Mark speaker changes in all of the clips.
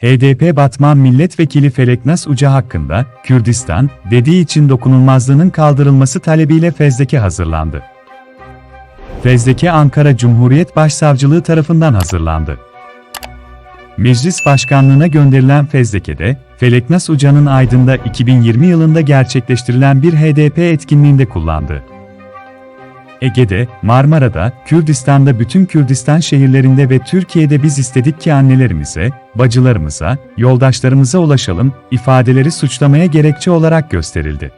Speaker 1: HDP Batman Milletvekili Feleknas Uca hakkında, Kürdistan, dediği için dokunulmazlığının kaldırılması talebiyle fezleke hazırlandı. Fezleke Ankara Cumhuriyet Başsavcılığı tarafından hazırlandı. Meclis Başkanlığına gönderilen fezlekede, Feleknas Uca'nın Aydın'da 2020 yılında gerçekleştirilen bir HDP etkinliğinde kullandı. Ege'de, Marmara'da, Kürdistan'da bütün Kürdistan şehirlerinde ve Türkiye'de biz istedik ki annelerimize, bacılarımıza, yoldaşlarımıza ulaşalım, ifadeleri suçlamaya gerekçe olarak gösterildi.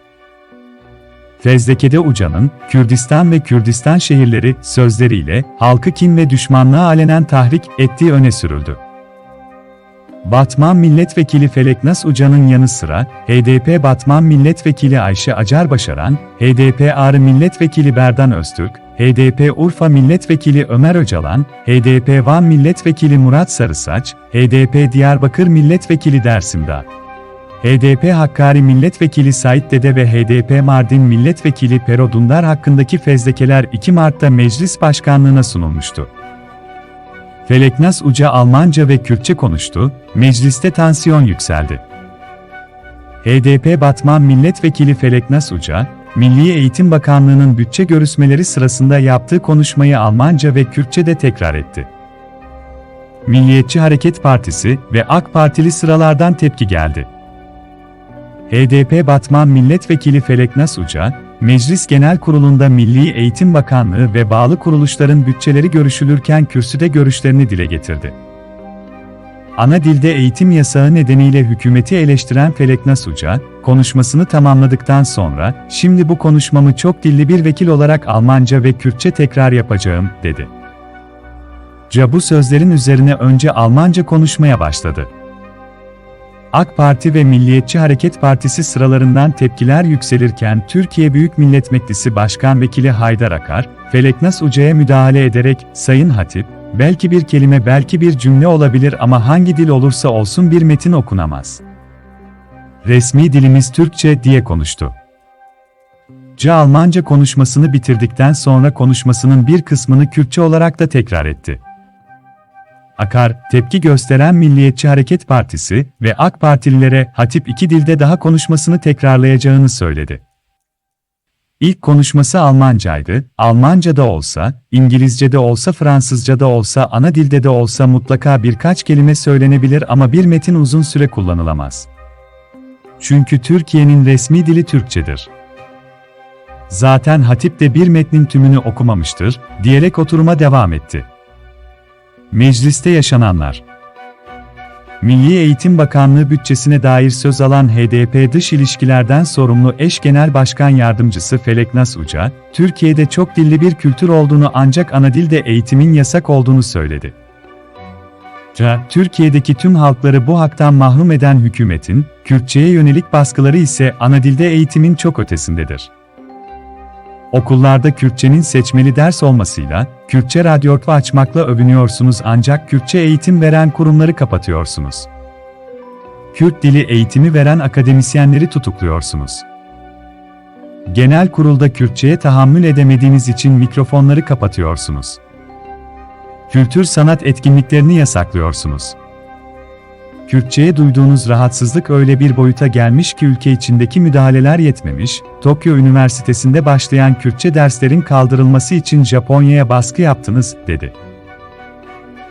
Speaker 1: Fezleke'de Uca'nın, Kürdistan ve Kürdistan şehirleri sözleriyle halkı kin ve düşmanlığa alenen tahrik ettiği öne sürüldü. Batman Milletvekili Feleknas Uca'nın yanı sıra, HDP Batman Milletvekili Ayşe Acar Başaran, HDP Ağrı Milletvekili Berdan Öztürk, HDP Urfa Milletvekili Ömer Öcalan, HDP Van Milletvekili Murat Sarısaç, HDP Diyarbakır Milletvekili Dersim'da. HDP Hakkari Milletvekili Sait Dede ve HDP Mardin Milletvekili Pero Dundar hakkındaki fezlekeler 2 Mart'ta Meclis Başkanlığına sunulmuştu. Feleknas Uca Almanca ve Kürtçe konuştu, mecliste tansiyon yükseldi. HDP Batman Milletvekili Feleknas Uca, Milli Eğitim Bakanlığı'nın bütçe görüşmeleri sırasında yaptığı konuşmayı Almanca ve Kürtçe'de tekrar etti. Milliyetçi Hareket Partisi ve AK Partili sıralardan tepki geldi. HDP Batman Milletvekili Feleknas Uca, Meclis Genel Kurulu'nda Milli Eğitim Bakanlığı ve bağlı kuruluşların bütçeleri görüşülürken kürsüde görüşlerini dile getirdi. Ana dilde eğitim yasağı nedeniyle hükümeti eleştiren Feleknas Uca, konuşmasını tamamladıktan sonra, şimdi bu konuşmamı çok dilli bir vekil olarak Almanca ve Kürtçe tekrar yapacağım, dedi. Ca bu sözlerin üzerine önce Almanca konuşmaya başladı. AK Parti ve Milliyetçi Hareket Partisi sıralarından tepkiler yükselirken Türkiye Büyük Millet Meclisi Başkan Vekili Haydar Akar, Feleknas Uca'ya müdahale ederek, Sayın Hatip, belki bir kelime belki bir cümle olabilir ama hangi dil olursa olsun bir metin okunamaz. Resmi dilimiz Türkçe diye konuştu. Ca Almanca konuşmasını bitirdikten sonra konuşmasının bir kısmını Kürtçe olarak da tekrar etti. Akar, tepki gösteren Milliyetçi Hareket Partisi ve AK Partililere Hatip iki dilde daha konuşmasını tekrarlayacağını söyledi. İlk konuşması Almancaydı, Almanca'da olsa, İngilizce'de olsa Fransızca'da olsa ana dilde de olsa mutlaka birkaç kelime söylenebilir ama bir metin uzun süre kullanılamaz. Çünkü Türkiye'nin resmi dili Türkçedir. Zaten Hatip de bir metnin tümünü okumamıştır, diyerek oturuma devam etti. Mecliste yaşananlar Milli Eğitim Bakanlığı bütçesine dair söz alan HDP Dış İlişkilerden sorumlu eş genel başkan yardımcısı Feleknas Uca, Türkiye'de çok dilli bir kültür olduğunu ancak ana dilde eğitimin yasak olduğunu söyledi. Ca, Türkiye'deki tüm halkları bu haktan mahrum eden hükümetin, Kürtçe'ye yönelik baskıları ise ana dilde eğitimin çok ötesindedir. Okullarda Kürtçenin seçmeli ders olmasıyla, Kürtçe radyoortu açmakla övünüyorsunuz ancak Kürtçe eğitim veren kurumları kapatıyorsunuz. Kürt dili eğitimi veren akademisyenleri tutukluyorsunuz. Genel kurulda Kürtçe'ye tahammül edemediğiniz için mikrofonları kapatıyorsunuz. Kültür sanat etkinliklerini yasaklıyorsunuz. Kürtçe'ye duyduğunuz rahatsızlık öyle bir boyuta gelmiş ki ülke içindeki müdahaleler yetmemiş, Tokyo Üniversitesi'nde başlayan Kürtçe derslerin kaldırılması için Japonya'ya baskı yaptınız, dedi.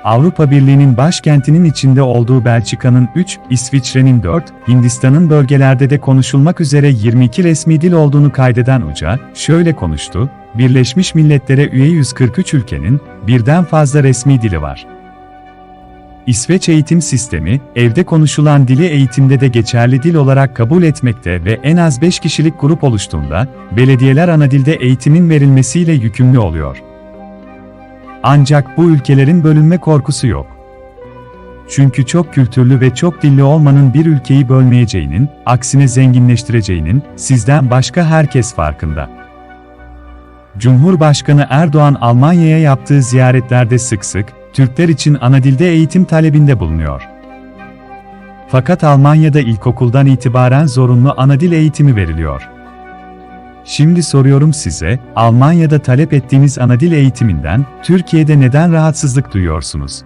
Speaker 1: Avrupa Birliği'nin başkentinin içinde olduğu Belçika'nın 3, İsviçre'nin 4, Hindistan'ın bölgelerde de konuşulmak üzere 22 resmi dil olduğunu kaydeden Uca, şöyle konuştu, Birleşmiş Milletler'e üye 143 ülkenin, birden fazla resmi dili var. İsveç eğitim sistemi, evde konuşulan dili eğitimde de geçerli dil olarak kabul etmekte ve en az 5 kişilik grup oluştuğunda, belediyeler ana dilde eğitimin verilmesiyle yükümlü oluyor. Ancak bu ülkelerin bölünme korkusu yok. Çünkü çok kültürlü ve çok dilli olmanın bir ülkeyi bölmeyeceğinin, aksine zenginleştireceğinin, sizden başka herkes farkında. Cumhurbaşkanı Erdoğan Almanya'ya yaptığı ziyaretlerde sık sık, Türkler için ana dilde eğitim talebinde bulunuyor. Fakat Almanya'da ilkokuldan itibaren zorunlu ana dil eğitimi veriliyor. Şimdi soruyorum size, Almanya'da talep ettiğiniz ana dil eğitiminden Türkiye'de neden rahatsızlık duyuyorsunuz?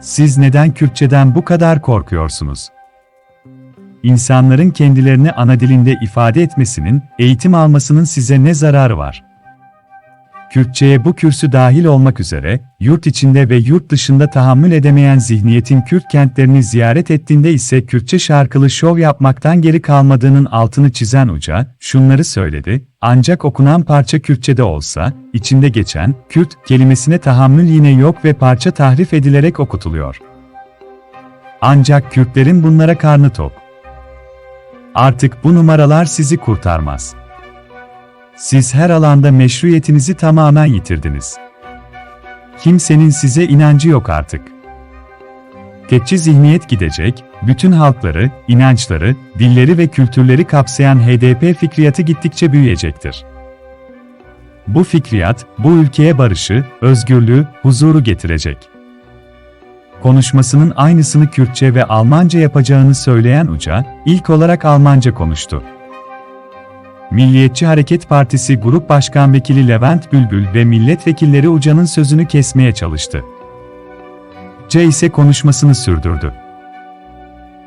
Speaker 1: Siz neden Kürtçeden bu kadar korkuyorsunuz? İnsanların kendilerini ana dilinde ifade etmesinin, eğitim almasının size ne zararı var? Kürtçeye bu kürsü dahil olmak üzere, yurt içinde ve yurt dışında tahammül edemeyen zihniyetin Kürt kentlerini ziyaret ettiğinde ise Kürtçe şarkılı şov yapmaktan geri kalmadığının altını çizen Uca, şunları söyledi, ancak okunan parça Kürtçe'de olsa, içinde geçen, Kürt kelimesine tahammül yine yok ve parça tahrif edilerek okutuluyor. Ancak Kürtlerin bunlara karnı tok. Artık bu numaralar sizi kurtarmaz. Siz her alanda meşruiyetinizi tamamen yitirdiniz. Kimsenin size inancı yok artık. Tekçi zihniyet gidecek, bütün halkları, inançları, dilleri ve kültürleri kapsayan HDP fikriyatı gittikçe büyüyecektir. Bu fikriyat, bu ülkeye barışı, özgürlüğü, huzuru getirecek. Konuşmasının aynısını Kürtçe ve Almanca yapacağını söyleyen Uca, ilk olarak Almanca konuştu. Milliyetçi Hareket Partisi Grup Başkan Vekili Levent Bülbül ve milletvekilleri Uca'nın sözünü kesmeye çalıştı. C ise konuşmasını sürdürdü.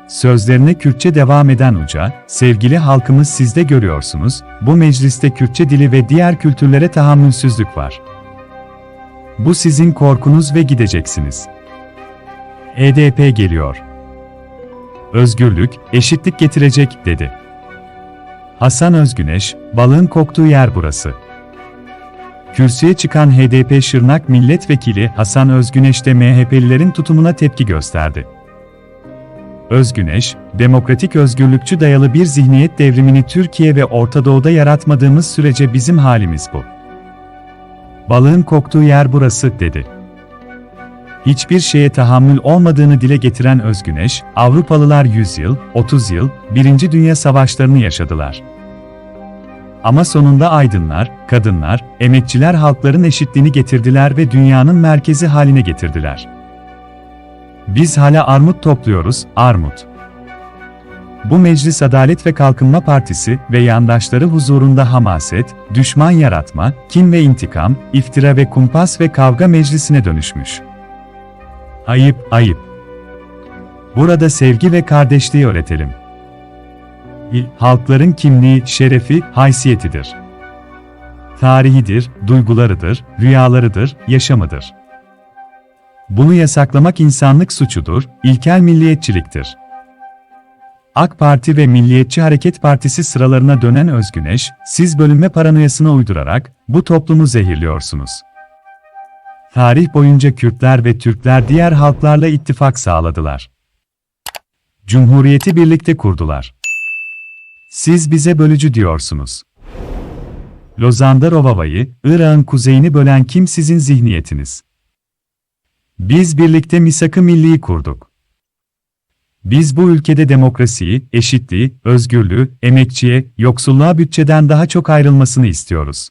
Speaker 1: Sözlerine Kürtçe devam eden Uca, sevgili halkımız sizde görüyorsunuz, bu mecliste Kürtçe dili ve diğer kültürlere tahammülsüzlük var. Bu sizin korkunuz ve gideceksiniz. HDP geliyor. Özgürlük, eşitlik getirecek, dedi. Hasan Özgüneş, balığın koktuğu yer burası. Kürsüye çıkan HDP Şırnak Milletvekili Hasan Özgüneş de MHP'lilerin tutumuna tepki gösterdi. Özgüneş, demokratik özgürlükçü dayalı bir zihniyet devrimini Türkiye ve Orta Doğu'da yaratmadığımız sürece bizim halimiz bu. Balığın koktuğu yer burası, dedi. Hiçbir şeye tahammül olmadığını dile getiren Özgüneş, Avrupalılar 100 yıl, 30 yıl, Birinci Dünya Savaşlarını yaşadılar. Ama sonunda aydınlar, kadınlar, emekçiler halkların eşitliğini getirdiler ve dünyanın merkezi haline getirdiler. Biz hala armut topluyoruz, armut. Bu Meclis Adalet ve Kalkınma Partisi ve yandaşları huzurunda hamaset, düşman yaratma, kin ve intikam, iftira ve kumpas ve kavga meclisine dönüşmüş. Ayıp, ayıp. Burada sevgi ve kardeşliği öğretelim. İl, halkların kimliği, şerefi, haysiyetidir. Tarihidir, duygularıdır, rüyalarıdır, yaşamıdır. Bunu yasaklamak insanlık suçudur, ilkel milliyetçiliktir. AK Parti ve Milliyetçi Hareket Partisi sıralarına dönen Özgüneş, siz bölünme paranoyasına uydurarak bu toplumu zehirliyorsunuz. Tarih boyunca Kürtler ve Türkler diğer halklarla ittifak sağladılar. Cumhuriyeti birlikte kurdular. Siz bize bölücü diyorsunuz. Lozan'da Rovava'yı, Irak'ın kuzeyini bölen kim sizin zihniyetiniz? Biz birlikte misak-ı milliyi kurduk. Biz bu ülkede demokrasiyi, eşitliği, özgürlüğü, emekçiye, yoksulluğa bütçeden daha çok ayrılmasını istiyoruz.